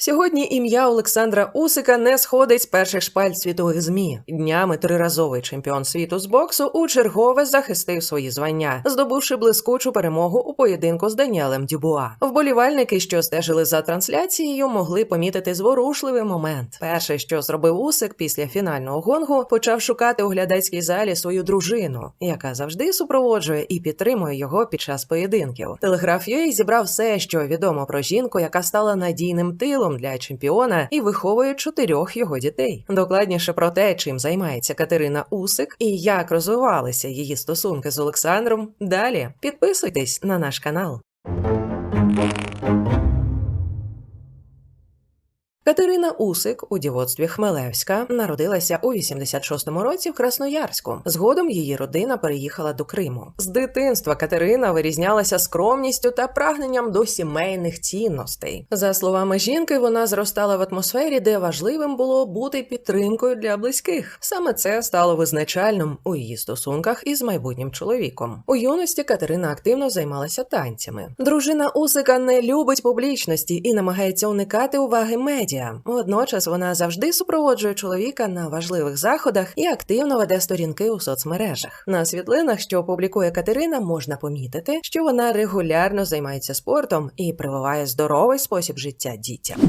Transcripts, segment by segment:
Сьогодні ім'я Олександра Усика не сходить з перших шпальт світових змі. Днями триразовий чемпіон світу з боксу у чергове захистив свої звання, здобувши блискучу перемогу у поєдинку з Даніелем Дюбуа. Вболівальники, що стежили за трансляцією, могли помітити зворушливий момент. Перше, що зробив Усик після фінального гонгу, почав шукати у глядацькій залі свою дружину, яка завжди супроводжує і підтримує його під час поєдинків. Телеграф зібрав все, що відомо про жінку, яка стала надійним тилом для чемпіона і виховує чотирьох його дітей. Докладніше про те, чим займається Катерина Усик і як розвивалися її стосунки з Олександром. Далі підписуйтесь на наш канал. Катерина Усик у дівоцтві Хмелевська народилася у 86-му році в Красноярську. Згодом її родина переїхала до Криму. З дитинства Катерина вирізнялася скромністю та прагненням до сімейних цінностей. За словами жінки, вона зростала в атмосфері, де важливим було бути підтримкою для близьких. Саме це стало визначальним у її стосунках із майбутнім чоловіком. У юності Катерина активно займалася танцями. Дружина Усика не любить публічності і намагається уникати уваги медіа. Водночас вона завжди супроводжує чоловіка на важливих заходах і активно веде сторінки у соцмережах. На світлинах, що публікує Катерина, можна помітити, що вона регулярно займається спортом і прививає здоровий спосіб життя дітям.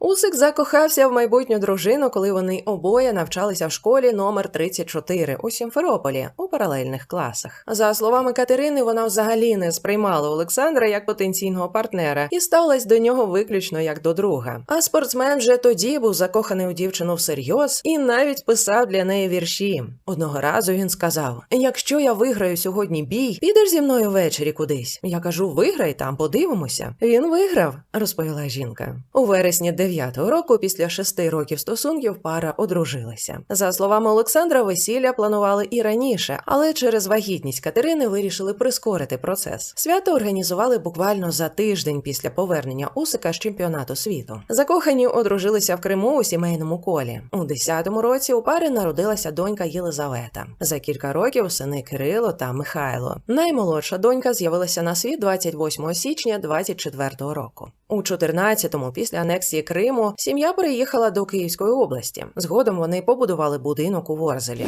Усик закохався в майбутню дружину, коли вони обоє навчалися в школі номер 34 у Сімферополі у паралельних класах. За словами Катерини, вона взагалі не сприймала Олександра як потенційного партнера і ставилась до нього виключно як до друга. А спортсмен вже тоді був закоханий у дівчину всерйоз і навіть писав для неї вірші. Одного разу він сказав: Якщо я виграю сьогодні бій, підеш зі мною ввечері кудись. Я кажу, виграй там, подивимося. Він виграв, розповіла жінка. У вересні 2009 року, після шести років стосунків, пара одружилася. За словами Олександра, весілля планували і раніше, але через вагітність Катерини вирішили прискорити процес. Свято організували буквально за тиждень після повернення Усика з чемпіонату світу. Закохані одружилися в Криму у сімейному колі. У 10-му році у пари народилася донька Єлизавета. За кілька років сини Кирило та Михайло. Наймолодша донька з'явилася на світ 28 січня 24-го року. У 14-му, після анексії Криму, сім'я переїхала до Київської області. Згодом вони побудували будинок у Ворзелі.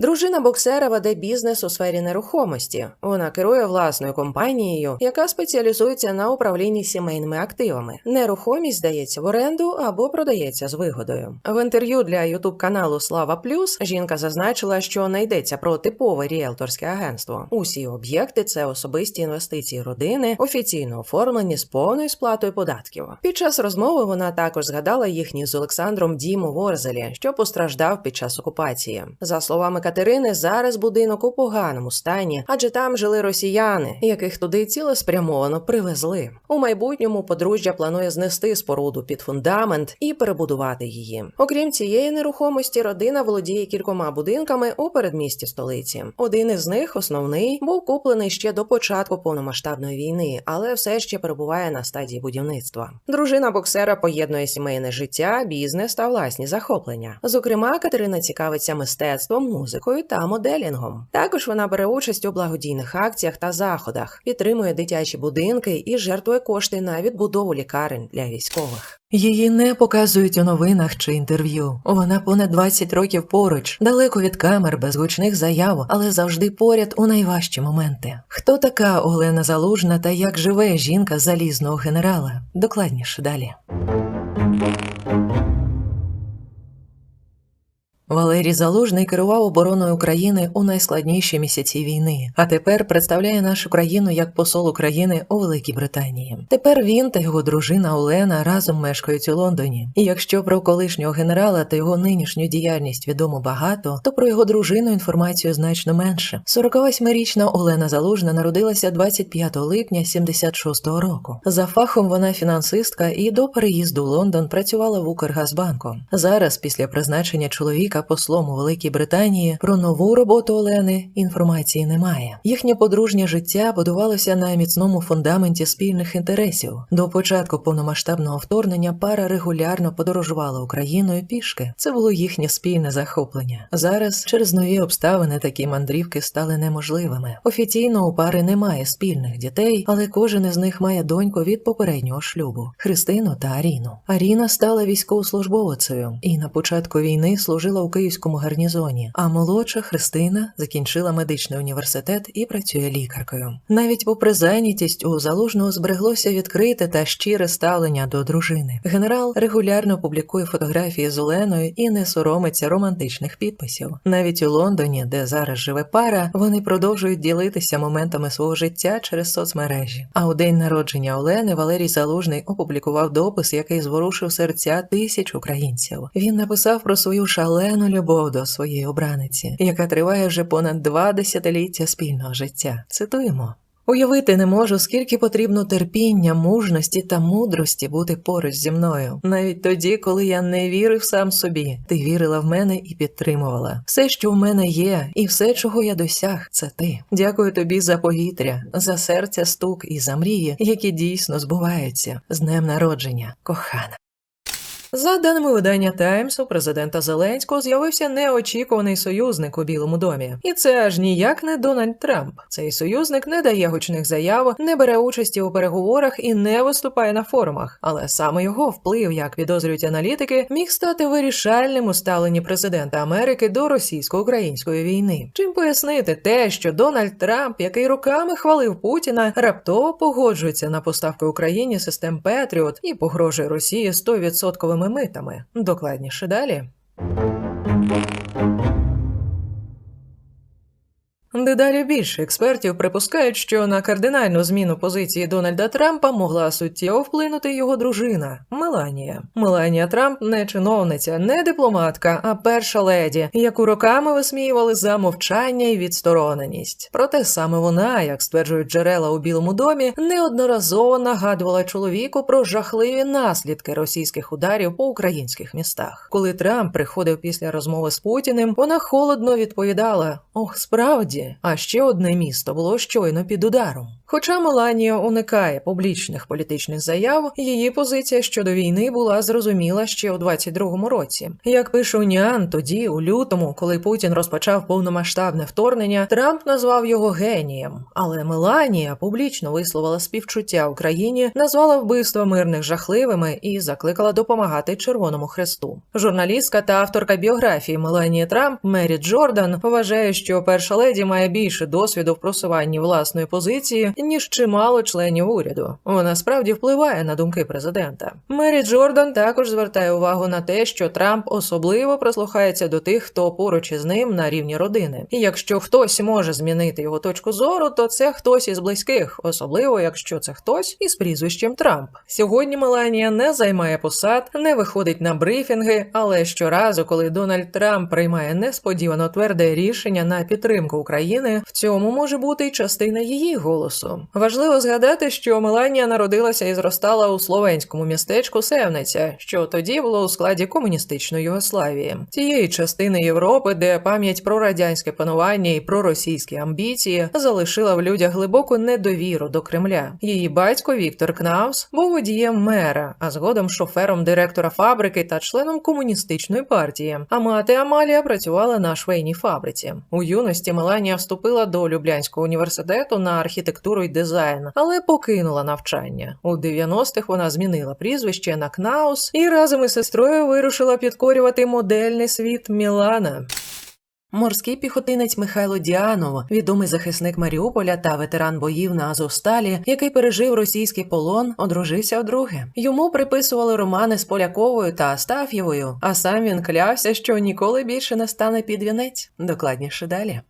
Дружина боксера веде бізнес у сфері нерухомості. Вона керує власною компанією, яка спеціалізується на управлінні сімейними активами. Нерухомість здається в оренду або продається з вигодою. В інтерв'ю для ютуб каналу Слава Плюс жінка зазначила, що не йдеться про типове ріелторське агентство. Усі об'єкти це особисті інвестиції родини, офіційно оформлені з повною сплатою податків. Під час розмови вона також згадала їхній з Олександром дім у Ворзелі, що постраждав під час окупації. За словами Катерини, зараз будинок у поганому стані, адже там жили росіяни, яких туди цілеспрямовано привезли. У майбутньому подружжя планує знести споруду під фундамент і перебудувати її. Окрім цієї нерухомості, родина володіє кількома будинками у передмісті столиці. Один із них, основний, був куплений ще до початку повномасштабної війни, але все ще перебуває на стадії будівництва. Дружина боксера поєднує сімейне життя, бізнес та власні захоплення. Зокрема, Катерина цікавиться мистецтвом, музикою та моделінгом. Також вона бере участь у благодійних акціях та заходах, підтримує дитячі будинки і жертвує кошти на відбудову лікарень для військових. Її не показують у новинах чи інтерв'ю. Вона понад 20 років поруч, далеко від камер, без гучних заяв, але завжди поряд у найважчі моменти. Хто така Олена Залужна та як живе жінка залізного генерала? Докладніше далі. Валерій Залужний керував обороною України у найскладніші місяці війни, а тепер представляє нашу країну як посол України у Великій Британії. Тепер він та його дружина Олена разом мешкають у Лондоні. І якщо про колишнього генерала та його нинішню діяльність відомо багато, то про його дружину інформацію значно менше. 48-річна Олена Залужна народилася 25 липня 76-го року. За фахом вона фінансистка і до переїзду в Лондон працювала в Укргазбанку. Зараз, після призначення чоловіка послом у Великій Британії, про нову роботу Олени інформації немає. Їхнє подружнє життя будувалося на міцному фундаменті спільних інтересів. До початку повномасштабного вторгнення пара регулярно подорожувала Україною пішки. Це було їхнє спільне захоплення. Зараз через нові обставини такі мандрівки стали неможливими. Офіційно у пари немає спільних дітей, але кожен із них має доньку від попереднього шлюбу Христину та Аріну. Аріна стала військовослужбовицею і на початку війни служила у київському гарнізоні. А молодша Христина закінчила медичний університет і працює лікаркою. Навіть попри зайнятість у залужного збереглося відкрите та щире ставлення до дружини. Генерал регулярно публікує фотографії з Оленою і не соромиться романтичних підписів. Навіть у Лондоні, де зараз живе пара, вони продовжують ділитися моментами свого життя через соцмережі. А у день народження Олени Валерій Залужний опублікував допис, який зворушив серця тисяч українців. Він написав про свою шалену любов до своєї обраниці, яка триває вже понад два десятиліття спільного життя. Цитуємо. Уявити не можу, скільки потрібно терпіння, мужності та мудрості бути поруч зі мною. Навіть тоді, коли я не вірив сам собі, ти вірила в мене і підтримувала. Все, що в мене є, і все, чого я досяг, це ти. Дякую тобі за повітря, за серця стук і за мрії, які дійсно збуваються з днем народження, кохана. За даними видання Таймс, у президента Зеленського з'явився неочікуваний союзник у Білому домі, і це аж ніяк не Дональд Трамп. Цей союзник не дає гучних заяв, не бере участі у переговорах і не виступає на форумах. Але саме його вплив, як підозрюють аналітики, міг стати вирішальним у ставленні президента Америки до російсько-української війни. Чим пояснити те, що Дональд Трамп, який роками хвалив Путіна, раптово погоджується на поставки Україні систем Петріот і погрожує Росії 100% митами. Докладніше далі. Дедалі більше експертів припускають, що на кардинальну зміну позиції Дональда Трампа могла суттєво вплинути його дружина Меланія. Меланія Трамп не чиновниця, не дипломатка, а перша леді, яку роками висміювали за мовчання і відстороненість. Проте саме вона, як стверджують джерела у Білому домі, неодноразово нагадувала чоловіку про жахливі наслідки російських ударів по українських містах. Коли Трамп приходив після розмови з Путіним, вона холодно відповідала: Ох, справді. А ще одне місто було щойно під ударом. Хоча Меланія уникає публічних політичних заяв, її позиція щодо війни була зрозуміла ще у 22-му році. Як пише Уніан, тоді, у лютому, коли Путін розпочав повномасштабне вторгнення, Трамп назвав його генієм. Але Меланія публічно висловила співчуття Україні, назвала вбивства мирних жахливими і закликала допомагати Червоному Хресту. Журналістка та авторка біографії Меланії Трамп Мері Джордан вважає, що перша леді має більше досвіду в просуванні власної позиції ніж чимало членів уряду. Вона справді впливає на думки президента. Мері Джордан також звертає увагу на те, що Трамп особливо прислухається до тих, хто поруч із ним на рівні родини. І якщо хтось може змінити його точку зору, то це хтось із близьких, особливо якщо це хтось із прізвищем Трамп. Сьогодні Меланія не займає посад, не виходить на брифінги, але щоразу, коли Дональд Трамп приймає несподівано тверде рішення на підтримку України, в цьому може бути й частина її голосу. Важливо згадати, що Меланія народилася і зростала у словенському містечку Севниця, що тоді було у складі комуністичної Югославії, тієї частини Європи, де пам'ять про радянське панування і про російські амбіції залишила в людях глибоку недовіру до Кремля. Її батько Віктор Кнаус був водієм мера, а згодом шофером директора фабрики та членом комуністичної партії. А мати Амалія працювала на швейній фабриці. У юності Меланія вступила до Люблянського університету на архітектуру архітектуру й дизайн, але покинула навчання. У 90-х вона змінила прізвище на Кнаус і разом із сестрою вирушила підкорювати модельний світ Мілана. Морський піхотинець Михайло Діанов, відомий захисник Маріуполя та ветеран боїв на Азовсталі, який пережив російський полон, одружився вдруге. Йому приписували романи з Поляковою та Астаф'євою, а сам він клявся, що ніколи більше не стане під вінець. Докладніше далі.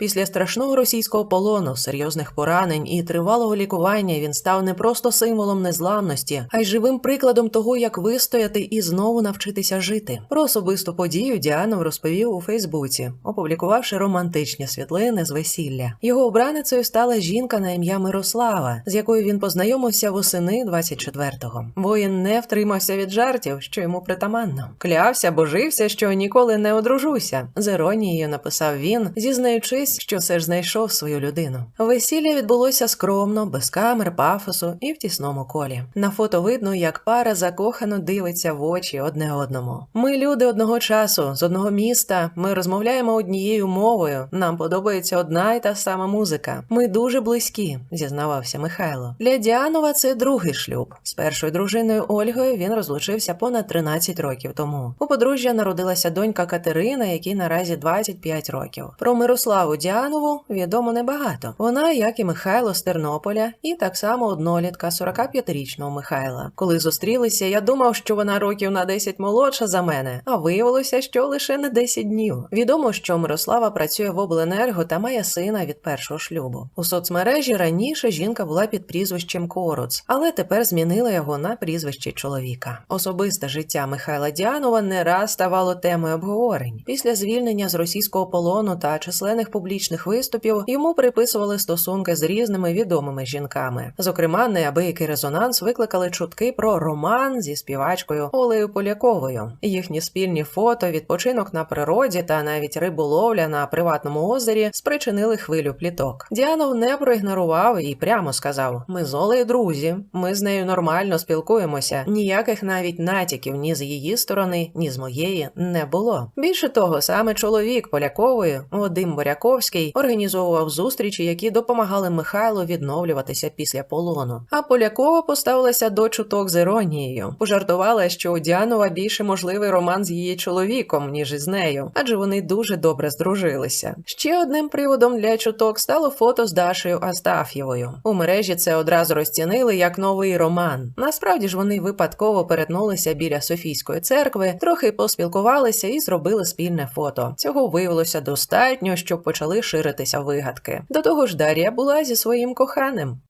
Після страшного російського полону, серйозних поранень і тривалого лікування він став не просто символом незламності, а й живим прикладом того, як вистояти і знову навчитися жити. Про особисту подію Діанов розповів у Фейсбуці, опублікувавши романтичні світлини з весілля. Його обраницею стала жінка на ім'я Мирослава, з якою він познайомився восени 24-го. Воїн не втримався від жартів, що йому притаманно. Клявся, божився, що ніколи не одружуся. З іронією написав він, зізнаючись, що все ж знайшов свою людину. Весілля відбулося скромно, без камер, пафосу і в тісному колі. На фото видно, як пара закохано дивиться в очі одне одному. Ми люди одного часу, з одного міста. Ми розмовляємо однією мовою. Нам подобається одна і та сама музика. Ми дуже близькі, зізнавався Михайло. Для Діанова це другий шлюб. З першою дружиною Ольгою він розлучився понад 13 років тому. У подружжя народилася донька Катерина, якій наразі 25 років. Про Мирославу Діанову відомо небагато. Вона, як і Михайло з Тернополя, і так само однолітка 45-річного Михайла. Коли зустрілися, я думав, що вона років на 10 молодша за мене, а виявилося, що лише на 10 днів. Відомо, що Мирослава працює в обленерго та має сина від першого шлюбу. У соцмережі раніше жінка була під прізвищем Коруц, але тепер змінила його на прізвище чоловіка. Особисте життя Михайла Діанова не раз ставало темою обговорень. Після звільнення з російського полону та численних публічних виступів йому приписували стосунки з різними відомими жінками. Зокрема, неабиякий резонанс викликали чутки про роман зі співачкою Олею Поляковою. Їхні спільні фото, відпочинок на природі та навіть риболовля на приватному озері спричинили хвилю пліток. Діанов не проігнорував і прямо сказав: Ми з Олею друзі, ми з нею нормально спілкуємося. Ніяких навіть натяків ні з її сторони, ні з моєї не було. Більше того, саме чоловік Полякової, Вадим Боряковський, організовував зустрічі, які допомагали Михайлу відновлюватися після полону. А Полякова поставилася до чуток з іронією. Пожартувала, що у Діанова більше можливий роман з її чоловіком, ніж із нею, адже вони дуже добре здружилися. Ще одним приводом для чуток стало фото з Дашею Астаф'євою. У мережі це одразу розцінили як новий роман. Насправді ж вони випадково перетнулися біля Софійської церкви, трохи поспілкувалися і зробили спільне фото. Цього виявилося достатньо, щоб почали ширитися вигадки. До того ж, Дар'я була зі своїм коханим.